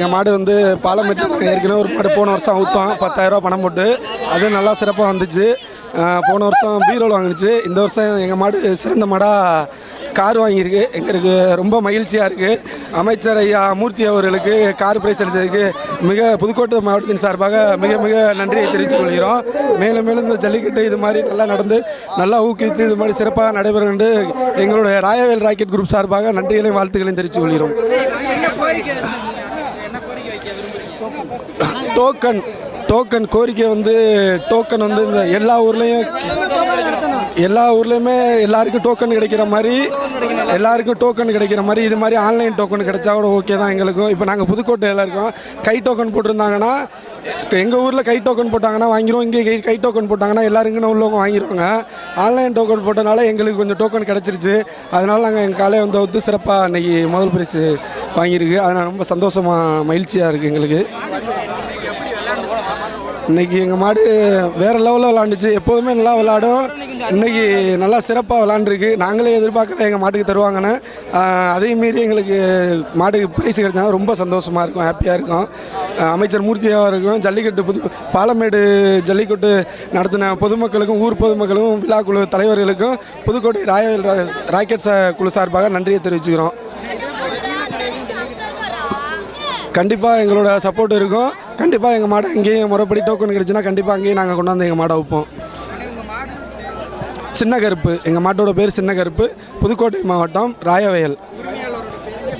எங்கள் மாடு வந்து பாலம் ஏற்கனவே ஒரு மாடு போன வருஷம் அவுத்தோம். பத்தாயிரரூவா பணம் போட்டு. அது நல்லா சிறப்பாக வந்துச்சு. போன வருஷம் பீரோல் வாங்குனுச்சு. இந்த வருஷம் எங்கள் மாடு சிறந்த மாடாக கார் வாங்கியிருக்கு. எங்களுக்கு ரொம்ப மகிழ்ச்சியாக இருக்குது அமைச்சர் ஐயா மூர்த்தி அவர்களுக்கு கார் பிரைஸ் எடுத்ததுக்கு மிக புதுக்கோட்டை மாவட்டத்தின் சார்பாக மிக மிக நன்றியை தெரிவித்துக் கொள்கிறோம். மேலும் மேலும் இந்த ஜல்லிக்கட்டு இது மாதிரி நல்லா நடந்து நல்லா ஊக்குவித்து இது மாதிரி சிறப்பாக நடைபெறும் என்று எங்களுடைய ராயவேல் ராக்கெட் குரூப் சார்பாக நன்றிகளையும் வாழ்த்துக்களையும் தெரிவித்துக் கொள்கிறோம். டோக்கன் டோக்கன் கோரிக்கை வந்து டோக்கன் வந்து இந்த எல்லா ஊர்லேயும் எல்லா ஊர்லேயுமே எல்லாருக்கும் டோக்கன் கிடைக்கிற மாதிரி எல்லாருக்கும் டோக்கன் கிடைக்கிற மாதிரி இது மாதிரி ஆன்லைன் டோக்கன் கிடைச்சா கூட ஓகே தான் எங்களுக்கும். இப்போ நாங்கள் புதுக்கோட்டையில் இருக்கோம். கை டோக்கன் போட்டிருந்தாங்கன்னா இப்போ எங்கள் ஊரில் கை டோக்கன் போட்டாங்கன்னா வாங்கிடுவோம் இங்கே கை கை டோக்கன் போட்டாங்கன்னா எல்லாருக்குன்னு உள்ளவங்க வாங்கிடுவாங்க ஆன்லைன் டோக்கன் போட்டனால எங்களுக்கு கொஞ்சம் டோக்கன் கிடச்சிருச்சு. அதனால் நாங்கள் எங்கள் காலையை வந்து வந்து சிறப்பாக அன்றைக்கி முதல் பரிசு வாங்கியிருக்கு. அதனால் ரொம்ப சந்தோஷமாக மகிழ்ச்சியாக இருக்குது எங்களுக்கு. இன்னைக்கு எங்கள் மாடு வேறு லெவலில் விளாண்டுச்சு. எப்போதுமே நல்லா விளாடும். இன்னைக்கு நல்லா சிறப்பாக விளாண்டுருக்கு. நாங்களே எதிர்பார்க்கல எங்கள் மாட்டுக்கு தருவாங்கன்னு. அதையும் மீறி எங்களுக்கு மாட்டுக்கு ப்ரைஸ் கிடைச்சனால ரொம்ப சந்தோஷமாக இருக்கும் ஹாப்பியாக இருக்கும். அமைச்சர் மூர்த்தியாக இருக்கும் ஜல்லிக்கட்டு புது பாலமேடு ஜல்லிக்கட்டு நடத்தின பொதுமக்களுக்கும் ஊர் பொதுமக்களுக்கும் விழா குழு தலைவர்களுக்கும் புதுக்கோட்டை ராயல் ராக்கெட் குழு சார்பாக நன்றியை தெரிவிச்சுக்கிறோம். கண்டிப்பாக எங்களோட சப்போர்ட் இருக்கும். கண்டிப்பாக எங்கள் மாடை அங்கேயும் முறைப்படி டோக்கன் கிடைச்சுன்னா கண்டிப்பாக அங்கேயும் நாங்கள் கொண்டாந்து எங்கள் மாடை வைப்போம். சின்ன கருப்பு எங்கள் மாட்டோட பேர் சின்ன கருப்பு புதுக்கோட்டை மாவட்டம் ராயவயல்.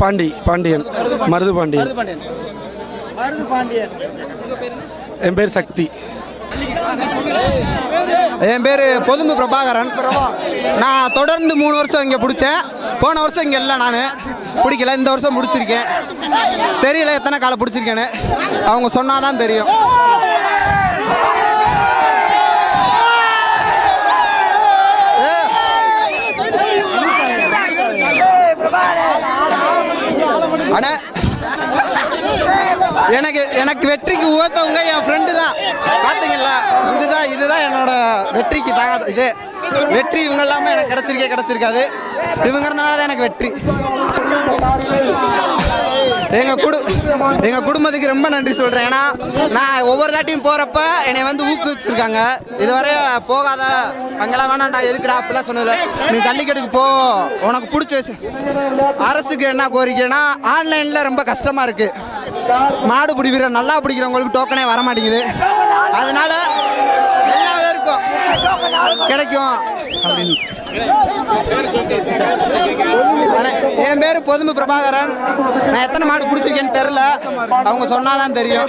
பாண்டி பாண்டியன் மருது பாண்டியன். என் பேர் சக்தி. என் பேர் பொதும்பு பிரபாகரன். நான் தொடர்ந்து மூணு வருஷம் இங்கே பிடிச்சேன். போன வருஷம் இங்கே இல்லை நான். பிடிக்கல இந்த வருஷம் பிடிச்சிருக்கேன் தெரியல எத்தனை காலை பிடிச்சிருக்கேன்னு. அவங்க சொன்னாதான் தெரியும். ஆனால் எனக்கு எனக்கு வெற்றிக்கு உகத்தவங்க என் ஃப்ரெண்டு தான். பார்த்தீங்களா இதுதான் இதுதான் என்னோட வெற்றிக்கு தான் இது. வெற்றி இவங்க எல்லாமே எனக்கு கிடச்சிருக்கே கிடச்சிருக்காது. இவங்க இருந்தனால தான் எனக்கு வெற்றி. எங்கள் குடு எங்கள் குடும்பத்துக்கு ரொம்ப நன்றி சொல்கிறேன் ஏன்னா நான் ஒவ்வொரு தாட்டியும் போகிறப்ப என்னை வந்து ஊக்குவிச்சிருக்காங்க. இதுவரை போகாத அங்கெல்லாம் வேணாம்டா எதுக்குடா அப்படிலாம் சொன்னதில்ல. நீ ஜல்லிக்கட்டுக்கு போ உனக்கு பிடிச்ச அரசுக்கு என்ன கோரிக்கைன்னா ஆன்லைனில் ரொம்ப கஷ்டமாக இருக்குது மாடு பிடிக்கிற நல்லா பிடிக்கிறவங்களுக்கு டோக்கனே வர மாட்டேங்குது அதனால எல்லா பேருக்கும் கிடைக்கும். அப்படின்னு. என் பேர் பொதுமை பிரபாகரன். நான் எத்தனை மாடு பிடிச்சிருக்கேன்னு தெரில அவங்க சொன்னாதான் தெரியும்.